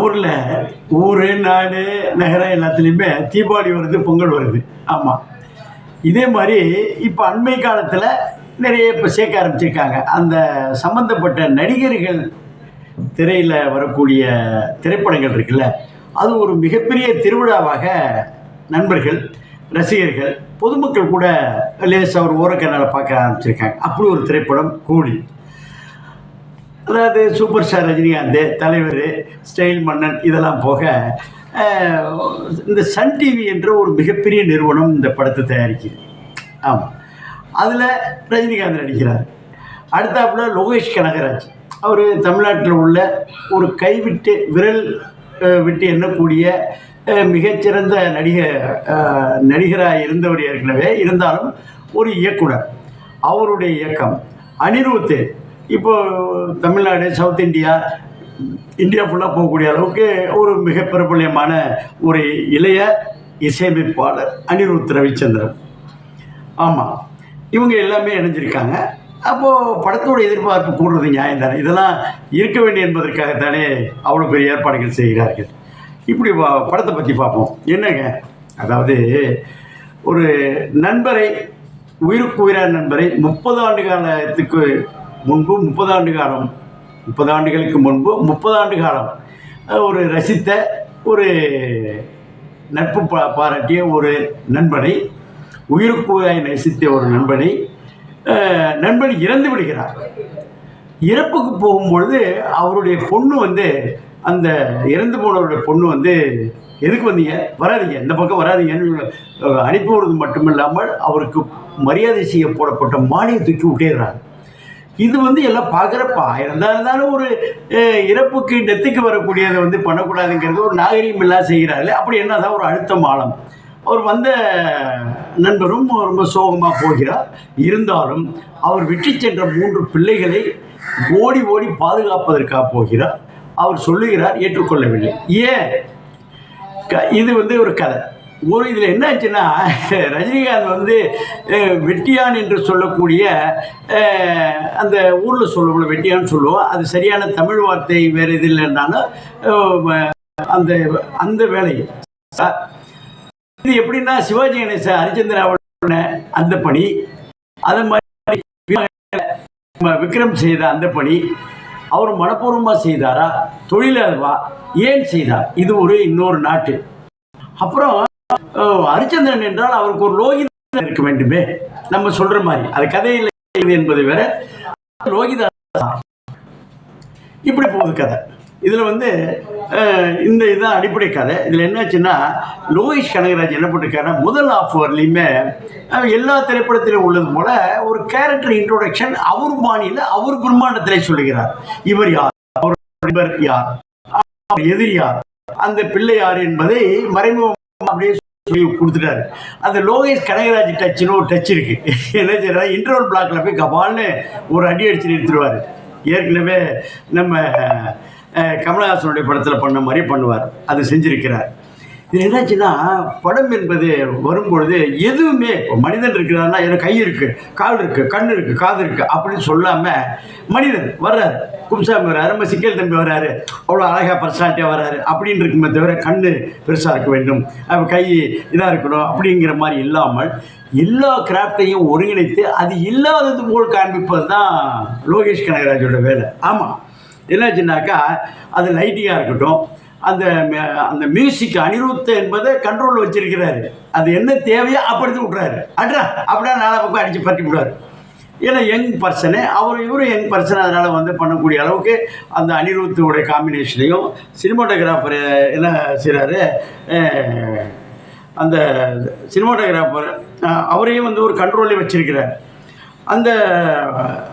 ஊரில் ஊர் நாடு நகரம் எல்லாத்துலேயுமே தீபாவளி வருது பொங்கல் வருது. ஆமாம் இதே மாதிரி இப்போ அண்மை காலத்தில் நிறைய இப்போ சேர்க்க ஆரம்பிச்சிருக்காங்க. அந்த சம்மந்தப்பட்ட நடிகர்கள் திரையில் வரக்கூடிய திரைப்படங்கள் இருக்குல்ல அது ஒரு மிகப்பெரிய திருவிழாவாக நண்பர்கள் ரசிகர்கள் பொதுமக்கள் கூட லேசாக ஒரு ஓரக்கண்ணால் பார்க்க ஆரம்பிச்சிருக்காங்க. அப்படி ஒரு திரைப்படம் கூலி அதாவது சூப்பர் ஸ்டார் ரஜினிகாந்த் தலைவர் ஸ்டைல் மன்னன் இதெல்லாம் போக இந்த சன் டிவி என்ற ஒரு மிகப்பெரிய நிறுவனம் இந்த படத்தை தயாரிக்குது. ஆமாம் அதில் ரஜினிகாந்த் நடிக்கிறார். அடுத்தாப்புல லோகேஷ் கனகராஜ். அவர் தமிழ்நாட்டில் உள்ள ஒரு கைவிட்டு விரல் விட்டு எண்ணக்கூடிய மிகச்சிறந்த நடிக நடிகராக இருந்தவர் ஏற்கனவே. இருந்தாலும் ஒரு இயக்குனர். அவருடைய இயக்கம் அனிருத்து இப்போ தமிழ்நாடு சவுத் இந்தியா இந்தியா ஃபுல்லாக போகக்கூடிய அளவுக்கு ஒரு மிக பிரபல்யமான ஒரு இளைய இசையமைப்பாளர் அனிருத் ரவிச்சந்திரன். ஆமாம் இவங்க எல்லாமே இணைஞ்சிருக்காங்க. அப்போது படத்தோட எதிர்பார்ப்பு கூடுறது நியாயம் தானே? இதெல்லாம் இருக்க வேண்டிய என்பதற்காகத்தானே அவ்வளோ பெரிய ஏற்பாடுகள் செய்கிறார்கள். இப்படி பா- படத்தை பற்றி பார்ப்போம். என்னங்க? அதாவது ஒரு நண்பரை உயிருக்கு உயிரான நண்பரை முப்பது ஆண்டு காலத்துக்கு முன்பு முப்பது ஆண்டு காலம். முப்பது ஆண்டுகளுக்கு முன்பு முப்பது ஆண்டு காலம். ஒரு ரசித்த ஒரு நட்பு பா பாராட்டிய ஒரு நண்பனை உயிருக்குவாய் உயிராய் நேசித்த ஒரு நண்பனை நண்பன் இறந்து விடுகிறார். இறப்புக்கு போகும்பொழுது அவருடைய பொண்ணு வந்து அந்த இறந்து போனவருடைய பொண்ணு வந்து எதுக்கு வந்தீங்க? வராதீங்க. இந்த பக்கம் வராதீங்கன்னு அஹ், அனுப்பி விடுறது மட்டுமில்லாமல் அவருக்கு மரியாதை செய்ய போடப்பட்ட மாலையை தூக்கி விட்டேறாங்க இது வந்து எல்லாம் பார்க்குறப்ப இருந்தா இருந்தாலும் ஒரு இறப்புக்கு டெத்துக்கு வரக்கூடியதை வந்து பண்ணக்கூடாதுங்கிறது ஒரு நாகரிகம் எல்லாம் செய்கிறாரு அப்படி என்னதான் ஒரு அழுத்தம் ஆழம். அவர் வந்த நண்பரும் ரொம்ப சோகமாக போகிறார். இருந்தாலும் அவர் விட்டு சென்ற மூன்று பிள்ளைகளை ஓடி ஓடி பாதுகாப்பதற்காக போகிறார். அவர் சொல்லுகிறார் ஏற்றுக்கொள்ளவில்லை. ஏன்? க- இது வந்து ஒரு கதை. ஒரு இதில் என்ன ஆச்சுன்னா ரஜினிகாந்த் வந்து வெட்டியான் என்று சொல்லக்கூடிய அந்த ஊரில் சொல்லுவோம் வெட்டியான்னு சொல்லுவோம். அது சரியான தமிழ் வார்த்தை வேறு இது இல்லைன்னாலும் அந்த அந்த வேலை இது எப்படின்னா சிவாஜி கணேச ஹரிச்சந்திராவோட அந்த பணி அது மாதிரி விக்ரம் செய்த அந்த பணி அவர் மனப்பூர்வமாக செய்தாரா? தொழிலாளவா ஏன் செய்தார்? இது ஒரு இன்னொரு நாட்டு. அப்புறம் ஹரிச்சந்திரன் என்றால் அவருக்கு ஒரு லோகிதா இருக்க வேண்டுமே. நம்ம சொல்ற மாதிரி. அது கதையில் என்பது வேற லோகிதா இப்படி போகுது கதை. இதில் வந்து இந்த இதுதான் அடிப்படை கதை. இதில் என்னாச்சுன்னா லோகேஷ் கனகராஜ் என்ன பண்ணிருக்காருன்னா முதல் ஆஃப் வரலையுமே எல்லா திரைப்படத்திலும் உள்ளது போல ஒரு கேரக்டர் இன்ட்ரோடக்ஷன் அவர் பாணியில் அவர் பிரம்மாண்டத்திலே சொல்லுகிறார். இவர் யார்? அவர் இவர் யார்? அவர் எதிரி யார்? அந்த பிள்ளை யார் என்பதை மறைமுக அப்படியே சொல்லி கொடுத்துட்டாரு. அந்த லோகேஷ் கனகராஜ் டச்சுன்னு ஒரு டச் இருக்கு. என்ன செய்யறாரு? இன்டர்வல் பிளாக்ல போய் கபால்னு ஒரு அடி அடிச்சு நிறுத்திடுவார். ஏற்கனவே நம்ம கமலஹாசனுடைய படத்தில் பண்ண மாதிரி பண்ணுவார். அது செஞ்சிருக்கிறார். இது என்னாச்சுன்னா படம் என்பது வரும்பொழுது எதுவுமே மனிதன் இருக்கிறாருன்னா எனக்கு கை இருக்குது கால் இருக்குது கண் இருக்குது காது இருக்குது அப்படின்னு சொல்லாமல் மனிதன் வர்றாரு. கும்சாமி வர்றாரு நம்ம சிக்கல் தம்பி வர்றாரு அவ்வளோ அழகாக பர்சனாலிட்டியாக வர்றாரு அப்படின்னு இருக்குமே தவிர கண் பெருசாக இருக்க வேண்டும். கை இதாக இருக்கணும் அப்படிங்கிற மாதிரி இல்லாமல் எல்லா கிராஃப்டையும் ஒருங்கிணைத்து அது இல்லாதது போல் காண்பிப்பது தான் லோகேஷ் கனகராஜோட வேலை. ஆமாம் என்னாச்சுன்னாக்கா அது லைட்டிங்காக இருக்கட்டும் அந்த அந்த மியூசிக் அனிருத்த என்பதை கண்ட்ரோலில் வச்சிருக்கிறாரு. அது என்ன தேவையோ அப்படி விட்றாரு அட்ரா அப்படின்னா நாலா பக்கம் அடித்து பற்றி விடுவார். ஏன்னா யங் பர்சனு அவர் இவரும் யங் பர்சன் அதனால் வந்து பண்ணக்கூடிய அளவுக்கு அந்த அனிருத்தோடைய காம்பினேஷனையும் சினிமாட்டோகிராஃபர் என்ன செய்கிறாரு அந்த சினிமாட்டோகிராஃபர் அவரையும் வந்து ஒரு கண்ட்ரோலில் வச்சிருக்கிறார். அந்த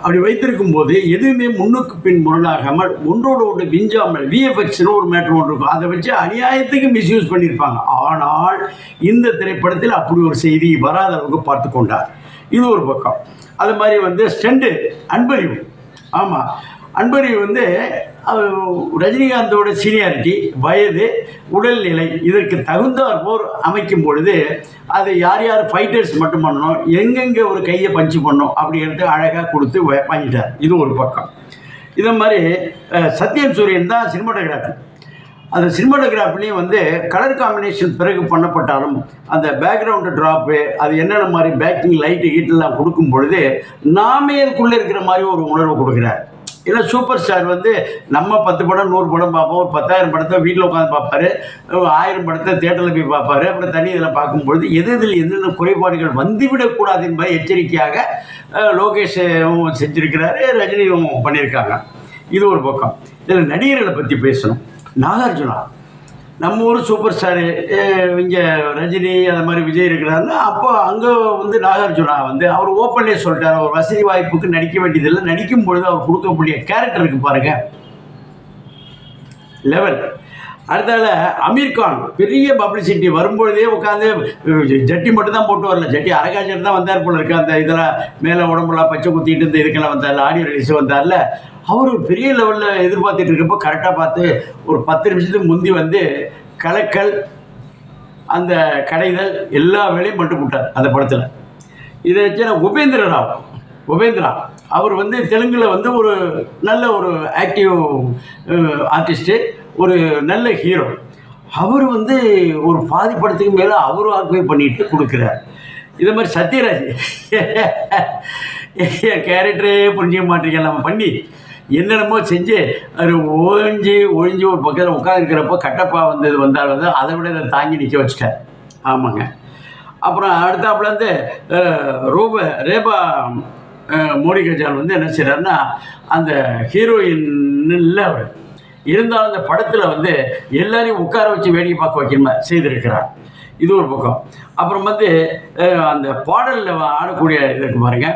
அப்படி வைத்திருக்கும் போது எதுவுமே முன்னுக்கு பின் முரணாகாமல் ஒன்றோடு ஒன்று விஞ்சாமல் விஎஃப்எக்ஸ்னு ஒரு மேட்ரு ஒன்று இருக்கும். அதை வச்சு அநியாயத்துக்கு மிஸ்யூஸ் பண்ணியிருப்பாங்க. ஆனால் இந்த திரைப்படத்தில் அப்படி ஒரு செய்தி வராத அளவுக்கு பார்த்து கொண்டார். இது ஒரு பக்கம். அது மாதிரி வந்து ஸ்டெண்டு அன்பறிவு ஆமாம் அன்பரி வந்து ரஜினிகாந்தோட சீனியாரிட்டி வயது உடல்நிலை இதற்கு தகுந்தார் போர் அமைக்கும் பொழுது அது யார் யார் ஃபைட்டர்ஸ் மட்டும் பண்ணணும் எங்கெங்கே ஒரு கையை பஞ்சு பண்ணணும் அப்படின்ட்டு அழகாக கொடுத்து வ- வாங்கிட்டார். இது ஒரு பக்கம். இதை மாதிரி அஹ், சத்யன் சூரியன் தான் சினிமாட்டோகிராஃபி அந்த சினிமாட்டோகிராஃபிலையும் வந்து கலர் காம்பினேஷன் பிறகு பண்ணப்பட்டாலும் அந்த பேக்ரவுண்டு ட்ராப்பு அது என்னென்ன மாதிரி பேக்கிங் லைட்டு ஹீட்டெல்லாம் கொடுக்கும் பொழுது நாமே அதுக்குள்ளே இருக்கிற மாதிரி ஒரு உணர்வு கொடுக்குறார். ஏன்னா சூப்பர் ஸ்டார் வந்து நம்ம பத்து படம் நூறு படம் பார்ப்போம். ஒரு பத்தாயிரம் படத்தை வீட்டில் உட்காந்து பார்ப்பாரு. ஆயிரம் படத்தை தேட்டரில் போய் பார்ப்பாரு. அப்புறம் தனி இதில் பார்க்கும்பொழுது எது இதில் என்னென்ன குறைபாடுகள் வந்துவிடக்கூடாது என்பதை எச்சரிக்கையாக லோகேஷும் செஞ்சுருக்கிறாரு ரஜினியும் பண்ணியிருக்காங்க. இது ஒரு பக்கம். இதில் நடிகர்களை பற்றி பேசணும். நாகார்ஜுனா நம்ம ஊர் சூப்பர் ஸ்டாரு இங்கே ரஜினி அந்த மாதிரி விஜய் இருக்கிறாருன்னா அப்போ அங்கே வந்து நாகார்ஜுனா வந்து அவர் ஓப்பன்லேயே சொல்லிட்டார். அவர் வசதி வாய்ப்புக்கு நடிக்க வேண்டியதில்லை. நடிக்கும் பொழுது அவர் கொடுக்கக்கூடிய கேரக்டர் இருக்கு பாருங்க. லெவல் அடுத்தால அமீர்கான் பெரிய பப்ளிசிட்டி வரும்பொழுதே உட்காந்து ஜட்டி மட்டும் தான் போட்டு வரல. ஜட்டி அரகாஜர் தான் வந்தார் போல இருக்கு. அந்த இதெல்லாம் மேலே உடம்புலாம் பச்சை குத்திட்டு இந்த இதுக்கெல்லாம் வந்தார்ல ஆடியோ ரிலீஸ் வந்தார்ல. அவர் பெரிய லெவலில் எதிர்பார்த்துட்டு இருக்கப்போ கரெக்டாக பார்த்து ஒரு பத்து நிமிஷத்துக்கு முந்தி வந்து கலக்கல் அந்த கடைதல் எல்லா வேலையும் மட்டும் விட்டார் அந்த படத்தில். இதை வச்சு நான் உபேந்திர ராவ் உபேந்திரா அவர் வந்து தெலுங்கில் வந்து ஒரு நல்ல ஒரு ஆக்டிவ் ஆர்டிஸ்ட்டு ஒரு நல்ல ஹீரோ அவர் வந்து ஒரு பாதி படத்துக்கு மேலே அவரும் ஆக்குவை பண்ணிட்டு கொடுக்குறார். இதை மாதிரி சத்யராஜ். கேரக்டரே புரிஞ்சிக்க மாட்டீங்க நம்ம பண்ணி என்னென்னமோ செஞ்சு அது ஒழிஞ்சு ஒழிஞ்சு ஒரு பக்கத்தில் உட்காந்துருக்கிறப்போ கட்டப்பா வந்தது வந்தால் வந்து அதை விட இதை தாங்கி நிற்க வச்சுட்டேன் ஆமாங்க. அப்புறம் அடுத்தாப்புல வந்து ரூப ரேபா மோடி கஜால் வந்து என்ன செய்கிறாருன்னா அந்த ஹீரோயின் இல்லை அவர் இருந்தாலும் அந்த படத்தில் வந்து எல்லாரையும் உட்கார வச்சு வேடிக்கை பார்க்க வைக்கணுமா செய்திருக்கிறார். இது ஒரு பக்கம். அப்புறம் வந்து அந்த பாடலில் ஆடக்கூடிய இது இருக்கு பாருங்க.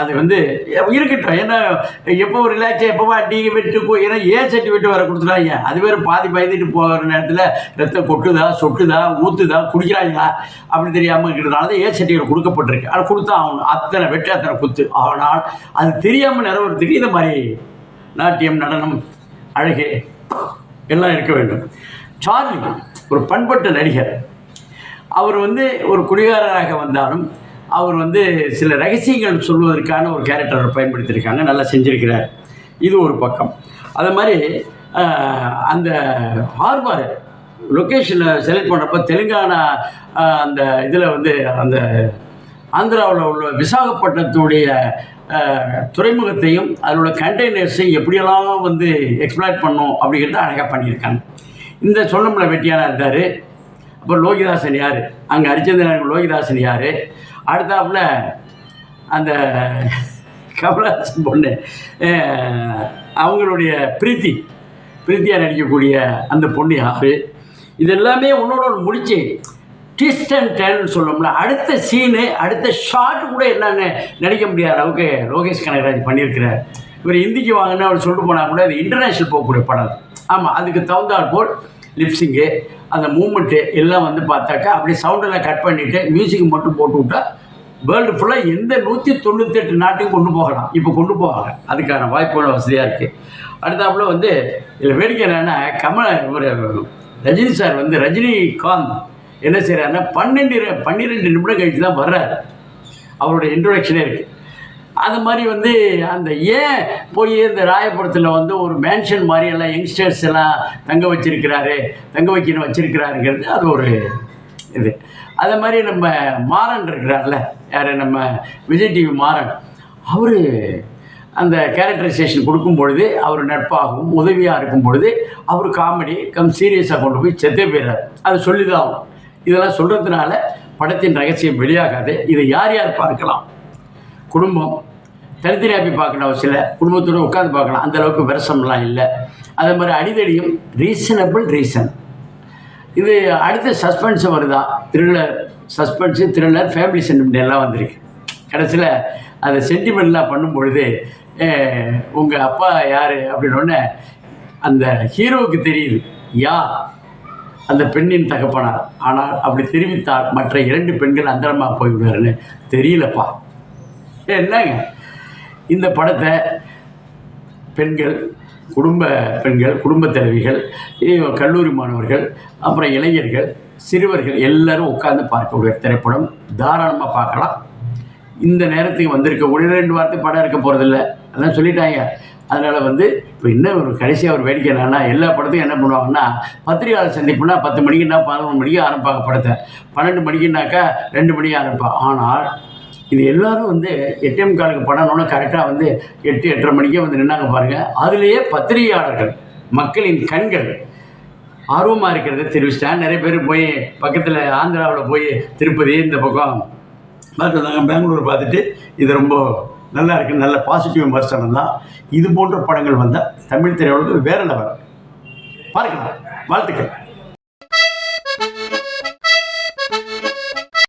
அது வந்து இருக்கட்டும். ஏன்னா எப்போ ரிலாக்ஸாக எப்போவா டீ விட்டு போ ஏன்னா ஏன் சட்டி விட்டு வர கொடுத்துட்டாங்க. அது வேறு பாதி பயந்துட்டு போகிற நேரத்தில் ரத்தம் கொட்டுதா சொட்டுதா ஊற்றுதா குடிக்கிறாங்களா? அப்படி தெரியாமல் இருக்கிறதுனால தான் ஏ சட்டிகள் கொடுக்கப்பட்டிருக்கு. ஆனால் கொடுத்தா அவனு அத்தனை வெட்டு அத்தனை குத்து. ஆனால் அது தெரியாமல் நிறைவேறதுக்கு இந்த மாதிரி நாட்டியம் நடனம் அழகே. எல்லாம் இருக்க வேண்டும். சார்லி ஒரு பண்பட்ட நடிகர். அவர் வந்து ஒரு குடிகாரராக வந்தாலும் அவர் வந்து சில ரகசியங்கள் சொல்வதற்கான ஒரு கேரக்டரை பயன்படுத்தியிருக்காங்க. நல்லா செஞ்சுருக்கிறார். இது ஒரு பக்கம். அது மாதிரி அந்த ஹார்பர் லொக்கேஷனை செலக்ட் பண்ணுறப்ப தெலுங்கானா அந்த இதில் வந்து அந்த ஆந்திராவில் உள்ள விசாகப்பட்டினத்துடைய துறைமுகத்தையும் அதில் உள்ள கண்டெய்னர்ஸையும் எப்படியெல்லாம் வந்து எக்ஸ்ப்ளாய்ட் பண்ணோம் அப்படிங்கிறத அழகாக பண்ணியிருக்காங்க. இந்த சொல்லமுல வெட்டியானா இருந்தார். அப்புறம் லோகிதாசன் யார்? அங்கே ஹரிச்சந்திரன் லோகிதாசன் யார்? அடுத்தாப்புல அந்த கமலஹாசன் பொண்ணு அவங்களுடைய பிரீத்தி பிரீத்தியாக நடிக்கக்கூடிய அந்த பொண்ணு யார்? இதெல்லாமே ஒன்றோட ஒன்று முடிச்சு ட்விஸ்ட் அண்ட் டேர்ன் சொல்லணும்ல அடுத்த சீனு அடுத்த ஷாட் கூட என்னன்னு நடிக்க முடியாத அளவுக்கு லோகேஷ் கனகராஜ் பண்ணியிருக்கிறார். இவர் ஹிந்திக்கு வாங்கினா அவர் சொல்லிட்டு போனால் கூட அது இன்டர்நேஷ்னல் போகக்கூடிய படம் ஆமாம் அதுக்கு தகுந்தாற் போல் லிப்ஸிங்கு அந்த மூமெண்ட்டு எல்லாம் வந்து பார்த்தாக்கா அப்படியே சவுண்டெல்லாம் கட் பண்ணிவிட்டு மியூசிக் மட்டும் போட்டு விட்டா வேர்ல்டு ஃபுல்லாக எந்த நூற்றி தொண்ணூத்தெட்டு நாட்டுக்கும் கொண்டு போகலாம். இப்போ கொண்டு போவாங்க. அதுக்கான வாய்ப்புகள் வசதியாக இருக்குது அடுத்தாப்புல வந்து இதில் வேடிக்கை என்னென்னா கமல் ஒரு ரஜினி சார் வந்து ரஜினிகாந்த் என்ன செய்கிறாருன்னா பன்னெண்டு பன்னிரெண்டு நிமிடம் கழித்து தான் வர்றார். அவருடைய இன்ட்ரொடக்ஷனே இருக்குது அது மாதிரி வந்து அந்த ஏன் போய் இந்த ராயபுரத்தில் வந்து ஒரு மேன்ஷன் மாதிரி எல்லாம் யங்ஸ்டர்ஸ் எல்லாம் தங்க வச்சிருக்கிறாரு தங்க வைக்கணும் வச்சிருக்கிறாருங்கிறது அது ஒரு இது. அதே மாதிரி நம்ம மாறன் இருக்கிறார்ல யார்? நம்ம விஜய் டிவி மாறன். அவர் அந்த கேரக்டரைசேஷன் கொடுக்கும் பொழுது அவர் நட்பாகவும் உதவியாக இருக்கும் பொழுது அவர் காமெடி கம் சீரியஸாக கொண்டு போய் செத்தே போயிடுறார். அது சொல்லி தான் இதெல்லாம் சொல்கிறதுனால படத்தின் ரகசியம் வெளியாகாது. இதை யார் யார் பார்க்கலாம்? குடும்பம். தனித்தனியாக போய் பார்க்கணும் அவசியம் இல்லை. குடும்பத்தோடு உட்காந்து பார்க்கலாம். அந்த அளவுக்கு விரசம்லாம் இல்லை. அதே மாதிரி அடிதடியும் ரீசனபிள் ரீசன் இது அடுத்த சஸ்பென்ஸ் வருதா? Thriller suspense thriller family sentiment எல்லாம் வந்திருக்கு. கடைசியில் அதை சென்டிமெண்ட்லாம் பண்ணும் பொழுது உங்கள் அப்பா யார்? அப்படின்னோடனே அந்த ஹீரோவுக்கு தெரியுது. யார்? அந்த பெண்ணின் தகப்பனார் ஆனால் அப்படி தெரிவித்தால் மற்ற இரண்டு பெண்கள் அந்தரமாக போய்விடுவாருன்னு தெரியலப்பா. என்னங்க? இந்த படத்தை பெண்கள் குடும்ப பெண்கள் குடும்ப தலைவிகள் கல்லூரி மாணவர்கள் அப்புறம் இளைஞர்கள் சிறுவர்கள் எல்லாரும் உட்கார்ந்து பார்க்கக்கூடிய திரைப்படம். தாராளமாக பார்க்கலாம். இந்த நேரத்துக்கு வந்திருக்கக்கூடிய ரெண்டு வாரத்துக்கு படம் இருக்க போகிறதில்ல அதான் சொல்லிட்டாங்க. அதனால் வந்து இப்போ இன்னும் ஒரு கடைசியாக ஒரு வேடிக்கை என்னென்னா எல்லா படத்தையும் என்ன பண்ணுவாங்கன்னா பத்திரிகையாளர் சந்திப்புனா பத்து மணிக்குன்னா பதினொன்று மணிக்கு ஆரம்பிப்பாங்க படத்தை. பன்னெண்டு மணிக்குனாக்கா ரெண்டு மணிக்கு ஆரம்பிப்பாங்க ஆனால் இது எல்லோரும் வந்து எட்டிஎம் காலுக்கு படம்னு கரெக்டாக வந்து எட்டு எட்டரை மணிக்கே வந்து நின்னாங்க பாருங்கள் அதுலேயே பத்திரிகையாளர்கள் மக்களின் கண்கள் ஆர்வமாக இருக்கிறத தெரிவிச்சிட்டேன் நிறைய பேர் போய் பக்கத்தில் ஆந்திராவில் போய் திருப்பதி இந்த பக்கம் பார்த்து பெங்களூர் பார்த்துட்டு இது ரொம்ப நல்லா இருக்குது நல்ல பாசிட்டிவ் விமர்சனம் தான் இது போன்ற படங்கள் வந்தால் தமிழ் திரையுலகம் வேற லெவல் பார்க்கலாம் வாழ்த்துக்கள்.